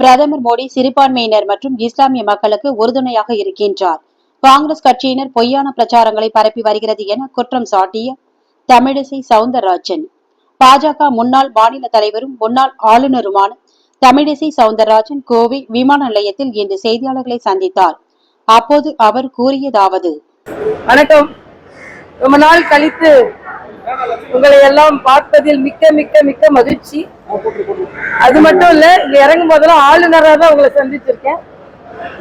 பிரதமர் மோடி சிறுபான்மையினர் மற்றும் இஸ்லாமிய மக்களுக்கு உறுதுணையாக இருக்கின்றார். காங்கிரஸ் கட்சியினர் பொய்யான பிரச்சாரங்களை பரப்பி வருகிறது என குற்றம் சாட்டிய தமிழிசை சவுந்தரராஜன். பாஜக முன்னாள் மாநில தலைவரும் முன்னாள் ஆளுநருமான தமிழிசை சவுந்தரராஜன் கோவை விமான நிலையத்தில் இன்று செய்தியாளர்களை சந்தித்தார். அப்போது அவர் கூறியதாவது வணக்கம். ரொம்ப நாள் கழித்து உங்களை எல்லாம் பார்ப்பதில் மிக்க மிக்க மிக்க மகிழ்ச்சி. அது மட்டும் இல்ல இங்க இறங்கும் போதெல்லாம் ஆளுநரா தான் உங்களை சந்திச்சிருக்கேன்.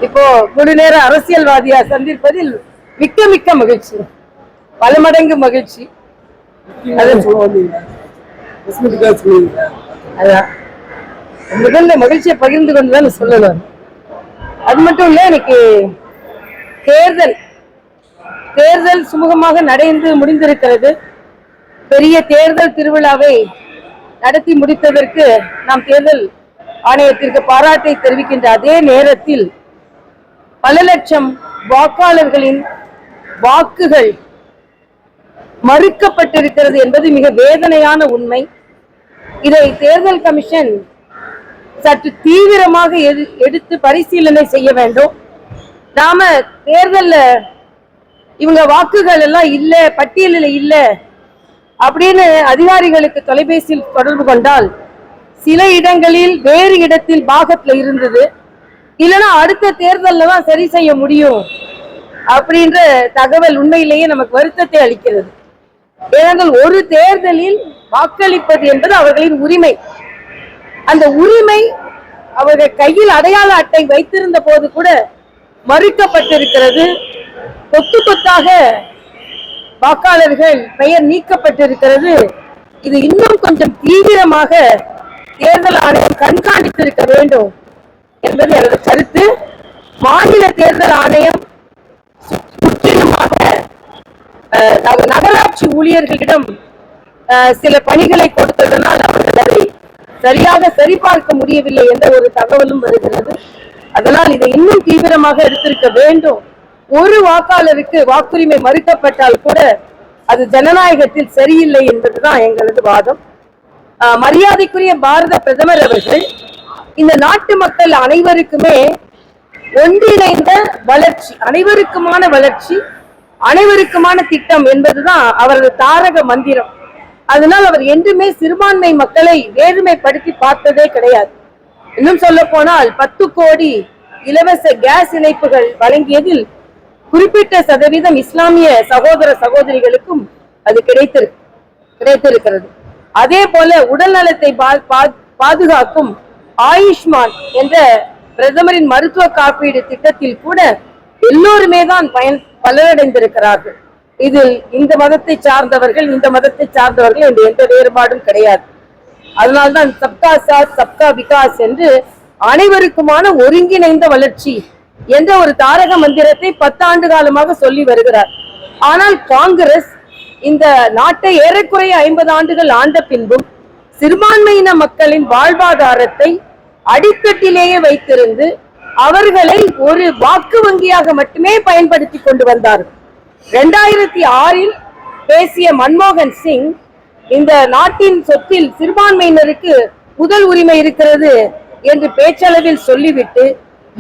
இப்போ முழு நேர அரசியல்வாதியா சந்திப்பதில் மிக்க மிக்க மகிழ்ச்சி. பல மடங்கு மகிழ்ச்சி. அதான். முதல்ல மகிழ்ச்சியை பகிர்ந்து கொண்டு தான் சொல்லணும். அது மட்டும் இல்ல எனக்கு தேர்தல். தேர்தல் சுமூகமாக நடைந்து முடிந்திருக்கிறது. பெரிய தேர்தல் திருவிழாவை நடத்தி முடித்ததற்கு நாம் தேர்தல் ஆணையத்திற்கு பாராட்டை தெரிவிக்கின்ற அதே நேரத்தில் பல லட்சம் வாக்காளர்களின் வாக்குகள் மறுக்கப்பட்டிருக்கிறது என்பது மிக வேதனையான உண்மை. இதை தேர்தல் கமிஷன் சற்று தீவிரமாக எடுத்து பரிசீலனை செய்ய வேண்டும். நாம தேர்தல்ல இவங்க வாக்குகள் எல்லாம் இல்ல பட்டியலில் இல்ல அப்படின்னு அதிகாரிகளுக்கு தொலைபேசியில் தொடர்பு கொண்டால் சில இடங்களில் வேறு இடத்தில் பாகத்துல இருந்தது. இல்லைன்னா அடுத்த தேர்தலில் தான் சரி செய்ய முடியும் அப்படின்ற தகவல் உண்மையிலேயே நமக்கு வருத்தத்தை அளிக்கிறது. ஏனென்றால் ஒரு தேர்தலில் வாக்களிப்பது என்பது அவர்களின் உரிமை. அந்த உரிமை அவர்கள் கையில் அடையாள அட்டை வைத்திருந்த போது கூட மறுக்கப்பட்டிருக்கிறது. கொத்து கொத்தாக வாக்காளர்கள் பெயர் நீக்கப்பட்டிருக்கிறது. இது இன்னும் கொஞ்சம் தீவிரமாக தேர்தல் ஆணையம் கண்காணித்திருக்க வேண்டும் என்பது எனது கருத்து. மாநில தேர்தல் ஆணையம் முற்றிலுமாக அஹ், நகராட்சி ஊழியர்களிடம் சில பணிகளை கொடுத்ததனால் அவர்கள் அதை சரியாக சரிபார்க்க முடியவில்லை என்ற ஒரு தகவலும் வருகிறது. அதனால் இதை இன்னும் தீவிரமாக எடுத்திருக்க வேண்டும். ஒரு வாக்காளருக்கு வாக்குரிமை மறுக்கப்பட்டால் கூட அது ஜனநாயகத்தில் சரியில்லை என்பதுதான் எங்களது வாதம். மரியாதைக்குரிய பாரத பிரதமர் அவர்கள் இந்த நாட்டு மக்கள் அனைவருக்குமே ஒன்றிணைந்த வளர்ச்சி அனைவருக்குமான வளர்ச்சி அனைவருக்குமான திட்டம் என்பதுதான் அவரது தாரக மந்திரம். அதனால் அவர் என்றுமே சிறுபான்மை மக்களை வேறுமைப்படுத்தி பார்த்ததே கிடையாது. இன்னும் சொல்ல போனால் பத்து கோடி இலவச கேஸ் இணைப்புகள் வழங்கியதில் குறிப்பிட்ட சதவீதம் இஸ்லாமிய சகோதர சகோதரிகளுக்கும் அது கிடைத்திரு கிடைத்திருக்கிறது. அதே போல உடல் நலத்தை பா- பா- பாதுகாக்கும் ஆயுஷ்மான் என்ற பிரதமரின் மருத்துவ காப்பீடு திட்டத்தில் கூட எல்லோருமே தான் பயன் பலனடைந்திருக்கிறார்கள். இதில் இந்த மதத்தை சார்ந்தவர்கள் இந்த மதத்தை சார்ந்தவர்கள் என்று எந்த வேறுபாடும் கிடையாது. அதனால்தான் சப்கா சாத் சப்கா விகாஸ் என்று அனைவருக்குமான ஒருங்கிணைந்த வளர்ச்சி என்ற ஒரு தாரக மந்திரத்தை பத்தாண்டு காலமாக சொல்லி வருகிறார். ஆனால் காங்கிரஸ் இந்த நாட்டை ஏறக்குறைய ஐம்பது ஆண்டுகள் ஆண்ட பின்பும் சிறுபான்மையின மக்களின் வாழ்வாதாரத்தை அடித்தட்டிலேயே வைத்திருந்து அவர்களை ஒரு வாக்கு வங்கியாக மட்டுமே பயன்படுத்தி கொண்டு வந்தார்கள் இரண்டாயிரத்தி ஆறில் பேசிய மன்மோகன் சிங் இந்த நாட்டின் சொத்தில் சிறுபான்மையினருக்கு முதல் உரிமை இருக்கிறது என்று பேச்சளவில் சொல்லிவிட்டு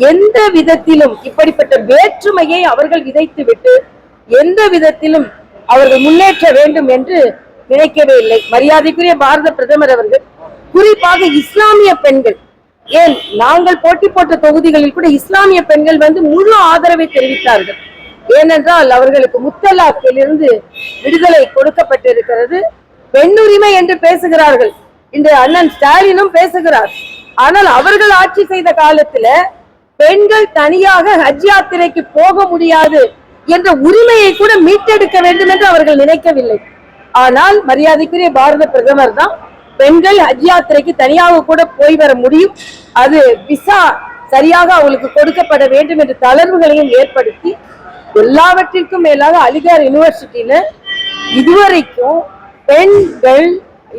எந்த விதத்திலும் இப்படிப்பட்ட வேற்றுமையை அவர்கள் விதைத்துவிட்டு எந்த விதத்திலும் அவர்கள் முன்னேற்ற வேண்டும் என்று நினைக்கவே இல்லை. மரியாதைக்குரிய பாரத பிரதமர் அவர்கள் குறிப்பாக இஸ்லாமிய பெண்கள் ஏன் நாங்கள் போட்டி போட்ட தொகுதிகளில் கூட இஸ்லாமிய பெண்கள் வந்து முழு ஆதரவை தெரிவித்தார்கள். ஏனென்றால் அவர்களுக்கு முத்தலாக்கிலிருந்து விடுதலை கொடுக்கப்பட்டிருக்கிறது. பெண்ணுரிமை என்று பேசுகிறார்கள். இன்று அண்ணன் ஸ்டாலினும் பேசுகிறார். ஆனால் அவர்கள் ஆட்சி செய்த காலத்துல பெண்கள் தனியாக ஹஜ் யாத்திரைக்கு போக முடியாது என்ற உரிமையை கூட மீட்டெடுக்க வேண்டும் என்று அவர்கள் நினைக்கவில்லை. ஆனால் மரியாதைக்குரிய பாரத பிரதமர் தான் பெண்கள் ஹஜ் யாத்திரைக்கு தனியாக கூட போய் வர முடியும். அது விசா சரியாக அவங்களுக்கு கொடுக்கப்பட வேண்டும் என்ற தளர்வுகளையும் ஏற்படுத்தி எல்லாவற்றிற்கும் மேலாக அலிகார் யூனிவர்சிட்டியில இதுவரைக்கும் பெண்கள்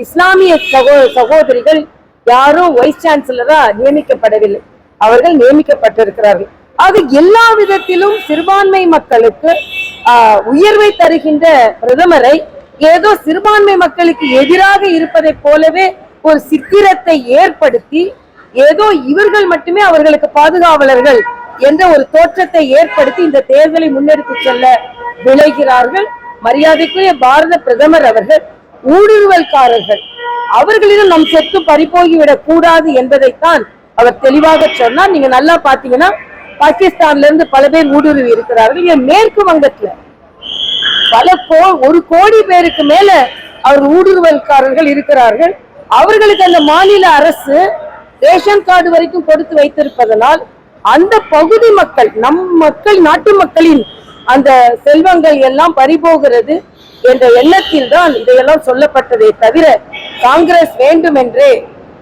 இஸ்லாமிய சகோ சகோதரிகள் யாரும் வைஸ் சான்சலரா நியமிக்கப்படவில்லை. அவர்கள் நியமிக்கப்பட்டிருக்கிறார்கள். ஆக எல்லா விதத்திலும் சிறுபான்மை மக்களுக்கு உயர்வை தருகின்ற பிரதமரை ஏதோ சிறுபான்மை மக்களுக்கு எதிராக இருப்பதைப் போலவே ஒரு சித்திரத்தை ஏற்படுத்தி ஏதோ இவர்கள் மட்டுமே அவர்களுக்கு பாதுகாவலர்கள் என்ற ஒரு தோற்றத்தை ஏற்படுத்தி இந்த தேர்தலை முன்னெடுத்து செல்ல விளைகிறார்கள் மரியாதைக்குரிய பாரத பிரதமர் அவர்கள் ஊடுருவல்காரர்கள் அவர்களிடம் நம் சொத்து பறிபோகிவிடக் கூடாது என்பதைத்தான் அவர் தெளிவாக சொன்னார். நீங்க நல்லா பாத்தீங்கன்னா பாகிஸ்தான்ல இருந்து பல பேர் ஊடுருவி இருக்கிறார்கள். இங்க மேற்கு வங்கத்துல பல கோ ஒரு கோடி பேருக்கு மேல அவர் ஊடுருவல்காரர்கள் இருக்கிறார்கள். அவர்களுக்கு அந்த மாநில அரசு ரேஷன் கார்டு வரைக்கும் கொடுத்து வைத்திருப்பதனால் அந்த பகுதி மக்கள் நம் மக்கள் நாட்டு மக்களின் அந்த செல்வங்கள் எல்லாம் பறிபோகிறது என்ற எண்ணத்தில் தான் இதையெல்லாம் சொல்லப்பட்டதே தவிர காங்கிரஸ் வேண்டும் என்றே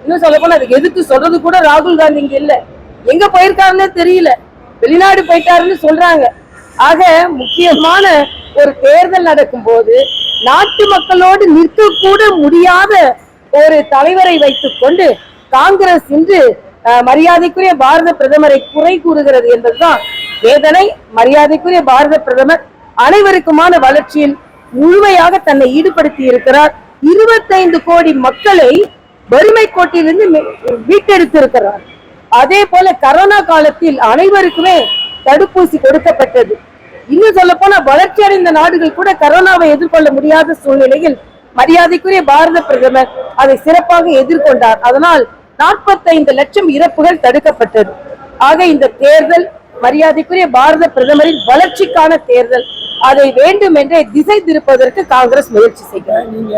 இன்னும் சொல்ல போனா அதுக்கு எதிர்த்து சொல்றது கூட ராகுல் காந்தி இங்க இல்ல. எங்க போயிருக்காருன்னே தெரியல. வெளிநாடு போயிட்டாருன்னு சொல்றாங்க. ஆக முக்கியமான ஒரு தேர்தல் நடக்கும் போது நாட்டு மக்களோடு நிற்க கூட முடியாத ஒரு தலைவரை வைத்துக் கொண்டு காங்கிரஸ் இன்று மரியாதைக்குரிய பாரத பிரதமரை குறை கூறுகிறது என்பதுதான் வேதனை. மரியாதைக்குரிய பாரத பிரதமர் அனைவருக்குமான வளர்ச்சியில் முழுமையாக தன்னை ஈடுபடுத்தி இருக்கிறார் இருபத்தைந்து கோடி மக்களை வறுமை கோட்டிலிருந்து வீட்டெடுத்திருக்கிறார் அதே போல கரோனா காலத்தில் அனைவருக்குமே தடுப்பூசி கொடுக்கப்பட்டது. இன்னும் சொல்ல போனா வளர்ச்சி அடைந்த நாடுகள் கூட கரோனாவை எதிர்கொள்ள முடியாத சூழ்நிலையில் மரியாதைக்குரிய பாரத பிரதமர் அதை சிறப்பாக எதிர்கொண்டார். அதனால் 45 லட்சம் இறப்புகள் தடுக்கப்பட்டது. ஆக இந்த தேர்தல் மரியாதைக்குரிய பாரத பிரதமரின் வளர்ச்சிக்கான தேர்தல் அதை வேண்டும் என்றே திசை திருப்பதற்கு காங்கிரஸ் முயற்சி செய்கிறார் நீங்க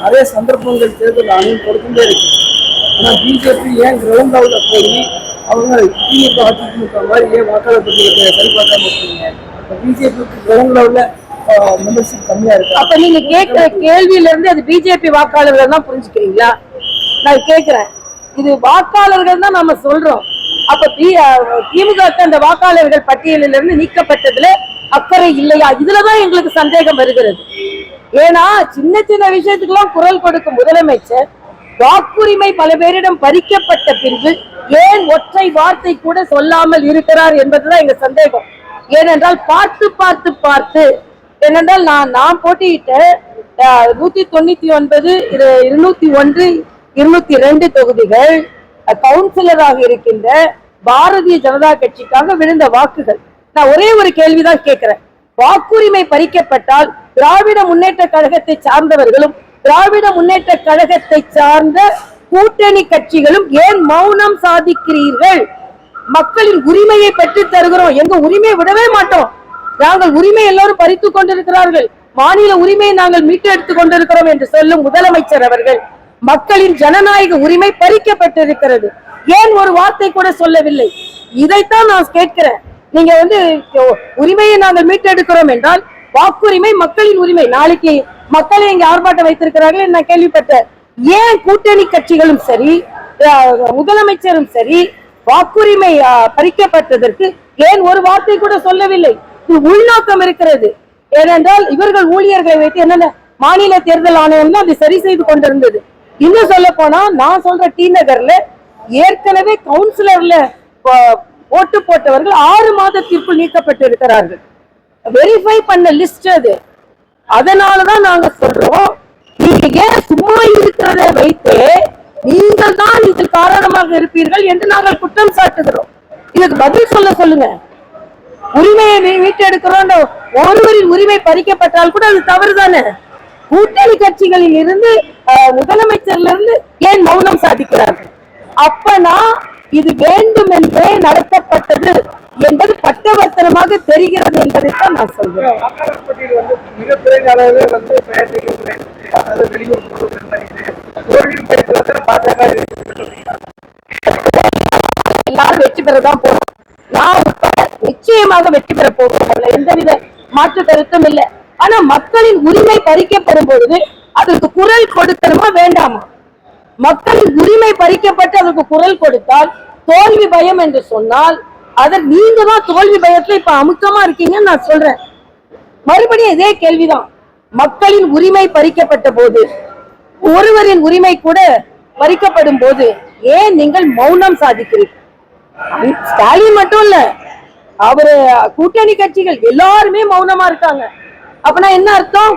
நிறைய சந்தர்ப்பங்கள் தேர்தல் ஆணையம் கொடுத்துட்டே இருக்கு. ஆனா பிஜேபி ஏன் கிரவுண்ட் லெவலில் போய் அவங்க திமுக அதிமுக மாதிரி ஏன் வாக்காளர் பட்டியலை சரிபார்க்காம இருக்கீங்க? பிஜேபிக்கு கிரவுண்ட் லெவலில் மெம்பர்ஷிப் கம்மியா இருக்கு? அப்ப நீங்க கேட்கிற கேள்வியில இருந்து அது பிஜேபி வாக்காளர்கள் தான் புரிஞ்சுக்கிறீங்களா? நான் கேட்கிறேன் இது வாக்காளர்கள் தான் நம்ம சொல்றோம். அப்ப பி- திமுக அந்த வாக்காளர்கள் பட்டியலில் இருந்து நீக்கப்பட்டதுல அக்கறை இல்லையா? இதுலதான் எங்களுக்கு சந்தேகம் வருகிறது. ஏன்னா சின்ன சின்ன விஷயத்துக்கெல்லாம் குரல் கொடுக்கும் முதலமைச்சர் வாக்குரிமை பல பேரிடம் பறிக்கப்பட்ட பின்பு ஏன் ஒற்றை வார்த்தை கூட சொல்லாமல் இருக்கிறார் என்பதுதான் எங்க சந்தேகம். ஏனென்றால் பார்த்து பார்த்து பார்த்து ஏனென்றால் நான் நான் போட்டியிட்ட நூத்தி தொண்ணூத்தி ஒன்பது இருநூத்தி ஒன்று இருநூத்தி ரெண்டு தொகுதிகள் கவுன்சிலராக இருக்கின்ற பாரதிய ஜனதா கட்சிக்காக விழுந்த வாக்குகள். நான் ஒரே ஒரு கேள்விதான் கேட்கிறேன். வாக்குரிமை பறிக்கப்பட்டால் திராவிட முன்னேற்ற கழகத்தை சார்ந்தவர்களும் திராவிட முன்னேற்ற கழகத்தை சார்ந்த கூட்டணி கட்சிகளும் ஏன் மௌனம் சாதிக்கிறீர்கள்? மக்களின் உரிமையை பெற்று தருகிறோம். எங்க உரிமையை விடவே மாட்டோம். நாங்கள் உரிமை எல்லாரும் பறித்து கொண்டிருக்கிறார்கள். மாநில உரிமையை நாங்கள் மீட்டெடுத்து கொண்டிருக்கிறோம் என்று சொல்லும் முதலமைச்சர் அவர்கள் மக்களின் ஜனநாயக உரிமை பறிக்கப்பட்டிருக்கிறது. ஏன் ஒரு வார்த்தை கூட சொல்லவில்லை? இதைத்தான் நான் கேட்கிறேன். நீங்க வந்து உரிமையை நாங்கள் மீட்டெடுக்கிறோம் என்றால் வாக்குரிமை மக்களின் உரிமை. நாளைக்கு மக்களை இங்க ஆர்ப்பாட்டம் வைத்திருக்கிறார்கள் நான் கேள்விப்பட்டேன். ஏன் கூட்டணி கட்சிகளும் சரி முதலமைச்சரும் சரி வாக்குரிமை பறிக்கப்பட்டதற்கு ஏன் ஒரு வார்த்தை கூட சொல்லவில்லை? இது உள்நோக்கம் இருக்கிறது. ஏனென்றால் இவர்கள் ஊழியர்களை வைத்து என்னென்ன மாநில தேர்தல் ஆணையம் தான் அதை சரி செய்து கொண்டிருந்தது. இன்னும் சொல்ல போனா நான் சொல்ற டி நகர்ல ஏற்கனவே கவுன்சிலர்ல ஓட்டு போட்டவர்கள் ஆறு மாதத்திற்குள் நீக்கப்பட்டிருக்கிறார்கள். வெரிஃபை பண்ண லிஸ்ட் அது. அதனாலதான் நாங்க சொல்றோம் நீங்க ஏன் சும்மா இருக்கிறதை வைத்து நீங்கள் தான் இதில் காரணமாக இருப்பீர்கள் என்று நாங்கள் குற்றம் சாட்டுகிறோம். இதுக்கு பதில் சொல்ல சொல்லுங்க. உரிமையை மீ- மீட்டெடுக்கிறோம் ஒருவரின் உரிமை பறிக்கப்பட்டால் கூட அது தவறு தானே கூட்டணி கட்சிகளில் இருந்து முதலமைச்சர்ல இருந்து ஏன் மௌனம் சாதிக்கிறார்கள்? அப்பனா இது வேண்டும் என்றே நடத்தப்பட்டது என்பது பட்டவர்த்தனமாக தெரிகிறது என்பதைத்தான் நான் பாஜக எல்லாரும் வெற்றி பெறதான் போறோம். நான் நிச்சயமாக வெற்றி பெற போகிறோம். எந்தவித மாற்று கருத்தும் இல்லை. ஆனா மக்களின் உரிமை பறிக்கப்படும் பொழுது அதற்கு குரல் கொடுக்கணுமா வேண்டாமா? மக்களின் உரிமை பறிக்கப்பட்டு அதற்கு குரல் கொடுத்தால் தோல்வி பயம் என்று சொன்னால் அதை நீங்க தான் தோல்வி பயத்துல இப்ப அமுக்கமா இருக்கீங்கன்னு நான் சொல்றேன். மறுபடியும் இதே கேள்விதான். மக்களின் உரிமை பறிக்கப்பட்ட போது ஒருவரின் உரிமை கூட பறிக்கப்படும் போது ஏன் நீங்கள் மௌனம் சாதிக்கிறீர்கள்? ஸ்டாலின் மட்டும் இல்ல அவரு கூட்டணி கட்சிகள் எல்லாருமே மௌனமா இருக்காங்க. அப்பனா என்ன அர்த்தம்?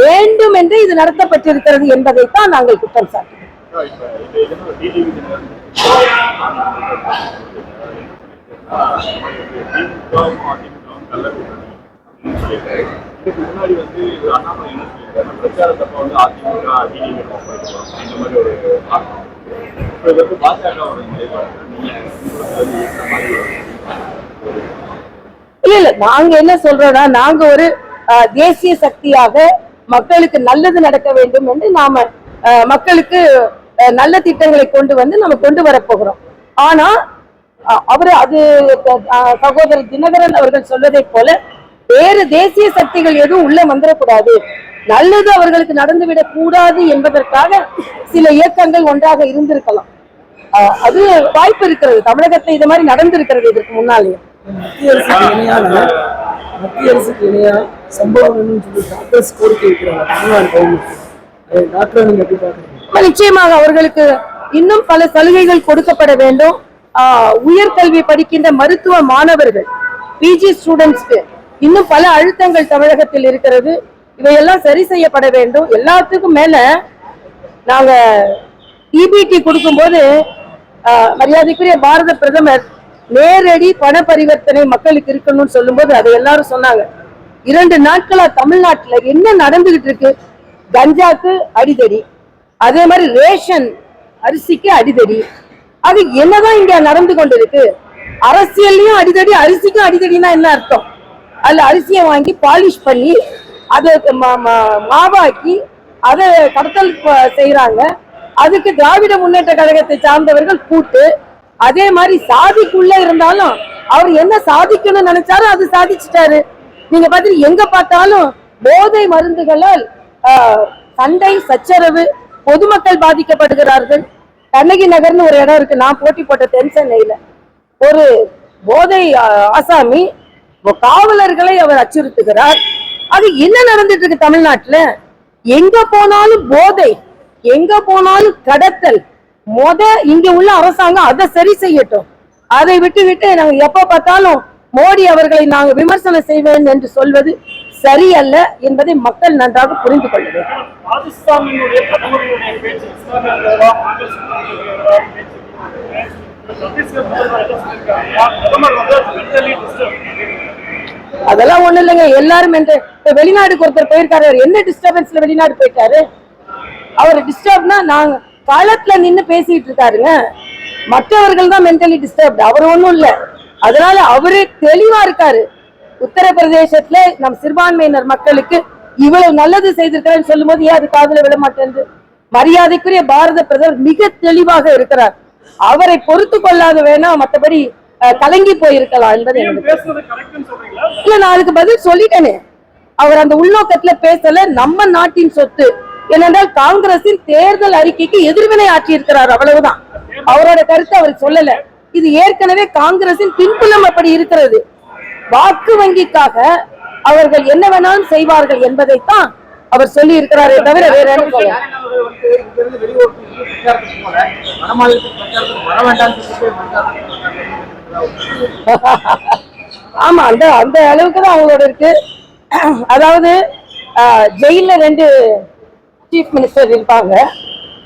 வேண்டும் என்று இது நடத்தப்பட்டிருக்கிறது என்பதைத்தான் நாங்கள் குற்றம் சாட்டுகிறோம் முன்னாடி வந்து அண்ணாமலை என்ன சொல்லியிருக்காரு பிரச்சாரத்தப்ப வந்து அதிமுக இந்த மாதிரி ஒரு இது வந்து பாஜகவோட இல்ல இல்ல. நாங்க என்ன சொல்றோம்னா நாங்க ஒரு அஹ், தேசிய சக்தியாக மக்களுக்கு நல்லது நடக்க வேண்டும் என்று நாம அஹ், மக்களுக்கு நல்ல திட்டங்களை கொண்டு வந்து நம்ம கொண்டு வர போகிறோம். ஆனா அவர் அவரு அது சகோதரர் தினகரன் அவர்கள் சொல்வதை போல வேறு தேசிய சக்திகள் எதுவும் உள்ள வந்துடக்கூடாது நல்லது அவர்களுக்கு நடந்துவிடக் கூடாது என்பதற்காக சில இயக்கங்கள் ஒன்றாக இருந்திருக்கலாம். அது வாய்ப்பு இருக்கிறது. தமிழகத்துல இது மாதிரி நடந்திருக்கிறது இதற்கு முன்னாலேயே. மத்திய அரசுக்கு இணையான மத்திய அரசுக்கு இணையா சம்பளம் வேணும்னு சொல்லி டாக்டர்ஸ் கோரிக்கை வைக்கிறாங்க. தமிழ்நாடு கவர்மெண்ட் டாக்டர் நீங்க எப்படி பாக்குறீங்க நிச்சயமாக அவர்களுக்கு இன்னும் பல சலுகைகள் கொடுக்கப்பட வேண்டும். ஆஹ், உயர்கல்வி படிக்கின்ற மருத்துவ மாணவர்கள் பிஜி ஸ்டூடெண்ட்ஸ்க்கு இன்னும் பல அழுத்தங்கள் தமிழகத்தில் இருக்கிறது. இவையெல்லாம் சரி செய்யப்பட வேண்டும். எல்லாத்துக்கும் மேல நாங்க இபிடி கொடுக்கும்போது ஆஹ், மரியாதைக்குரிய பாரத பிரதமர் நேரடி பண பரிவர்த்தனை மக்களுக்கு இருக்கணும்னு சொல்லும்போது அதை எல்லாரும் சொன்னாங்க. இரண்டு நாட்களா தமிழ்நாட்டுல என்ன நடந்துகிட்டு இருக்கு? கஞ்சாக்கு அடிதடி. அதே மாதிரி ரேஷன் அரிசிக்கு அடிதடி. அது என்னதான் இங்க நடந்து கொண்டிருக்கு? அரசியல்லையும் அடிதடி அரிசிக்கும் அடிதடினா என்ன அர்த்தம்? அதுல அரிசியை வாங்கி பாலிஷ் பண்ணி அதை மாவாக்கி அதை கடத்தல் செய்யறாங்க அதுக்கு திராவிட முன்னேற்ற கழகத்தை சார்ந்தவர்கள் கூட்டு அதே மாதிரி சாதிக்குள்ள இருந்தாலும் அவர் என்ன சாதிக்கணும்னு நினைச்சாரோ அது சாதிச்சிட்டாரு. நீங்க பாத்தீங்க எங்க பார்த்தாலும் போதை மருந்துகளால் சண்டை சச்சரவு பொதுமக்கள் பாதிக்கப்படுகிறார்கள். கண்ணகி நகர்னு ஒரு இடம் இருக்கு. நான் போட்டி போட்ட தென் சென்னையில ஒரு போதை ஆசாமி காவலர்களை அவர் அச்சுறுத்துகிறார். அது என்ன நடந்துட்டு இருக்கு தமிழ்நாட்டுல? எங்க போனாலும் போதை எங்க போனாலும் கடத்தல். மொத இங்க உள்ள அரசாங்கம் அதை சரி செய்யட்டும். அதை விட்டு விட்டு நாங்க எப்ப பார்த்தாலும் மோடி அவர்களை நாங்க விமர்சனம் செய்வேன் என்று சொல்வது சரியல்ல என்பதை மக்கள் நன்றாக புரிந்து கொள்ள வேண்டும். டிஸ்டர்ப் அதெல்லாம் ஒண்ணு இல்லைங்க எல்லாரும் என்று. இப்ப வெளிநாடுக்கு ஒருத்தர் போயிருக்காரு என்ன டிஸ்டர்பன்ஸ்ல வெளிநாடு போயிட்டாரு? அவர் டிஸ்டர்ப்னா நாங்க களத்துல நின்னு பேசிட்டு இருக்காருங்க. மற்றவர்கள் தான் மென்டலி டிஸ்டர்ப்ட் அவர் ஒண்ணும் இல்ல. அதனால அவரு தெளிவா இருக்காரு. உத்தரப்பிரதேசத்துல நம் சிறுபான்மையினர் மக்களுக்கு இவ்வளவு நல்லது செய்திருக்கிறேன்னு சொல்லும்போது ஏன் அது காதுல விட மாட்டேங்குது மரியாதைக்குரிய பாரத பிரதமர் மிக தெளிவாக இருக்கிறார். அவரை பொறுத்து கொள்ளாத வேணா மற்றபடி கலங்கி போயிருக்கலாம் என்பது இல்ல நான் அதுக்கு பதில் சொல்லிட்டேனே. அவர் அந்த உள்நோக்கத்துல பேசல. நம்ம நாட்டின் சொத்து ஏனென்றால் காங்கிரசின் தேர்தல் அறிக்கைக்கு எதிர்வினை ஆற்றி இருக்கிறார் அவ்வளவுதான் அவரோட கருத்தை அவர் சொல்லல. இது ஏற்கனவே காங்கிரசின் பின்புலம் அப்படி இருக்கிறது. வாக்கு வங்கிக்காக அவர்கள் என்ன வேணாலும் செய்வார்கள் என்பதைத்தான் அவர் சொல்லி இருக்கிறாரே தவிர வேற ஆமா அந்த அந்த அளவுக்கு தான் அவங்களோட இருக்கு. அதாவது ஆஹ், ஜெயில்ல ரெண்டு சீஃப் மினிஸ்டர் இருப்பாங்க.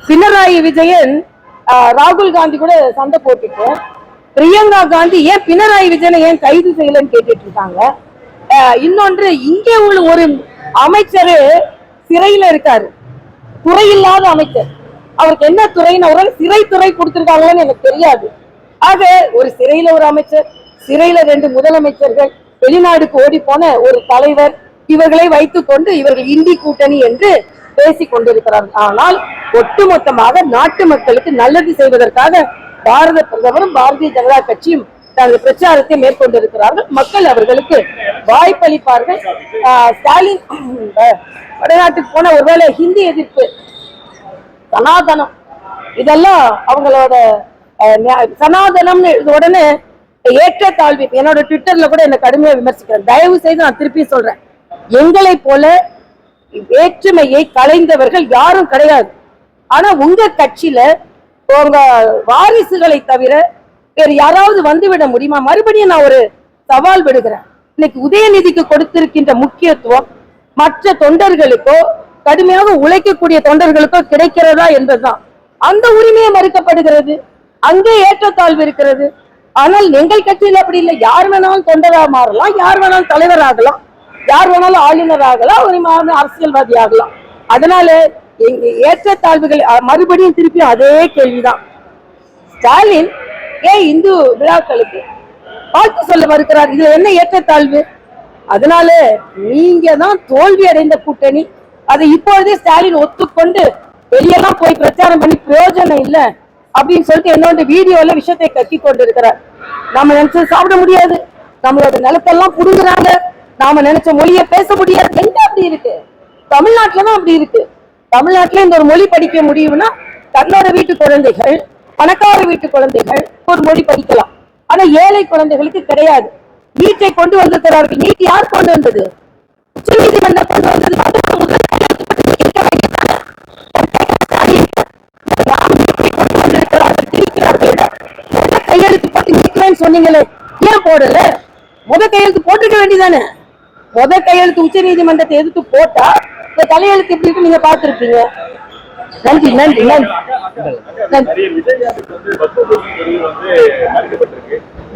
பினராயி விஜயன் ராகுல் காந்தி கூட சண்டை போட்டுட்டு பிரியங்கா காந்தி ஏன் பினராயி விஜயனை ஏன் கைது செய்யலன்னு கேட்டுட்டு இருக்காங்க. ஆஹ், இன்னொன்று இங்கே உள்ள ஒரு அமைச்சர் சிறையில இருக்காரு. துறை இல்லாத அமைச்சர். அவருக்கு என்ன துறைன்னு ஒரு சிறை துறை எனக்கு தெரியாது. ஆக ஒரு சிறையில ஒரு அமைச்சர் சிறையில ரெண்டு முதலமைச்சர்கள் வெளிநாடுக்கு ஓடி போன ஒரு தலைவர் இவர்களை வைத்துக் கொண்டு இவர்கள் இந்தி கூட்டணி என்று பேசிக் கொண்டிருக்கிறார்கள். ஆனால் ஒட்டுமொத்தமாக நாட்டு மக்களுக்கு நல்லது செய்வதற்காக பாரத பிரதமரும் பாரதிய ஜனதா கட்சியும் தனது பிரச்சாரத்தை மேற்கொண்டிருக்கிறார்கள். மக்கள் அவர்களுக்கு வாய்ப்பளிப்பார்கள். ஸ்டாலின் வடநாட்டுக்கு போன ஒருவேளை ஹிந்தி எதிர்ப்பு சனாதனம் இதெல்லாம் அவங்களோட சனாதனம்னு எழுத உடனே ஏற்றத்தாழ்வு என்னோட ட்விட்டர்ல கூட என்ன கடுமையா விமர்சிக்கிறேன். தயவு செய்து நான் திருப்பி சொல்றேன். எங்களை போல வேற்றுமையை கலைந்தவர்கள் யாரும் கிடையாது. ஆனா உங்க கட்சியில உங்க வாரிசுகளை தவிர வேறு யாராவது வந்துவிட முடியுமா? மறுபடியும் நான் ஒரு சவால் விடுகிறேன். இன்னைக்கு உதயநிதிக்கு கொடுத்திருக்கின்ற முக்கியத்துவம் மற்ற தொண்டர்களுக்கோ கடுமையாக உழைக்கக்கூடிய தொண்டர்களுக்கோ கிடைக்கிறதா என்பதுதான். அந்த உரிமையை மறுக்கப்படுகிறது. அங்கே ஏற்றத்தாழ்வு இருக்கிறது. ஆனால் எங்கள் கட்சியில் அப்படி இல்லை. யார் வேணாலும் தொண்டராக மாறலாம் யார் வேணாலும் தலைவராகலாம் யார் வேணாலும் ஆளுநர் ஆகலாம் ஒரு அரசியல்வாதி ஆகலாம் அதனால ஏற்றத்தாழ்வுகள் மறுபடியும் திருப்பி அதே கேள்விதான். ஸ்டாலின் ஏன் இந்து விழாக்களுக்கு வாழ்த்து சொல்ல மறுக்கிறார்? இது என்ன ஏற்றத்தாழ்வு? அதனால நீங்க தான் தோல்வி அடைந்த கூட்டணி. அதை இப்பொழுதே ஸ்டாலின் ஒத்துக்கொண்டு வெளியெல்லாம் போய் பிரச்சாரம் பண்ணி பிரயோஜனம் இல்ல அப்படின்னு சொல்லிட்டு என்னோட வீடியோல விஷயத்தை கட்டி கொண்டு இருக்கிறார் நாம நினைச்சது சாப்பிட முடியாது. நம்மளோட நிலத்தெல்லாம் புடுங்குறாங்க. நாம நினைச்ச மொழியை பேச முடியாது. எங்க அப்படி இருக்கு? தமிழ்நாட்டுலதான் அப்படி இருக்கு. தமிழ்நாட்டுல இந்த ஒரு மொழி படிக்க முடியும்னா தன்னோட வீட்டு குழந்தைகள் பணக்கார வீட்டு குழந்தைகள் ஒரு மொழி படிக்கலாம். ஆனா ஏழை குழந்தைகளுக்கு கிடையாது. நீட்டை கொண்டு வந்திருக்கிறார்கள். நீட் யார் கொண்டு வந்தது? உச்ச நீதிமன்றம் கொண்டு வந்தது. கொண்டு கையெழுத்து போட்டு நீக்கிறேன்னு சொன்னீங்களே. ஏன் போடல? முத கையெழுத்து போட்டுக்க வேண்டியதானே? முத கையெழுத்து உச்ச நீதிமன்றத்தை எதிர்த்து போட்டா இந்த தலையெழுத்து எப்படி இருக்கு நீங்க பாத்துருப்பீங்க நன்றி நன்றி நன்றி.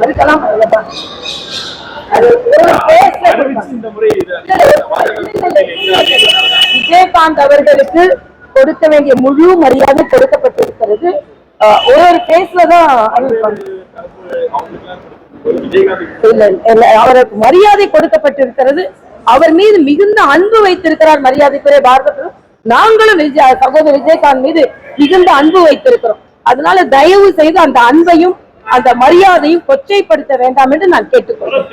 மறுக்கலாம் விஜயகாந்த் அவர்களுக்கு கொடுக்க வேண்டிய முழு மரியாதை கொடுக்கப்பட்டிருக்கிறது. ஒரு ஒரு பேஸ்லதான் அவருக்கு மரியாதை கொடுக்கப்பட்டிருக்கிறது. அவர் மீது மிகுந்த அன்பு வைத்திருக்கிறார் மரியாதைக்குரிய பாரத நாங்களும் விஜய் சகோதரர் விஜயகாந்த் மீது மிகுந்த அன்பு வைத்திருக்கிறோம். அதனால தயவு செய்து அந்த அன்பையும் அந்த மரியாதையும் கொச்சைப்படுத்த வேண்டாம் என்று நான் கேட்டுக்கொள்கிறேன்.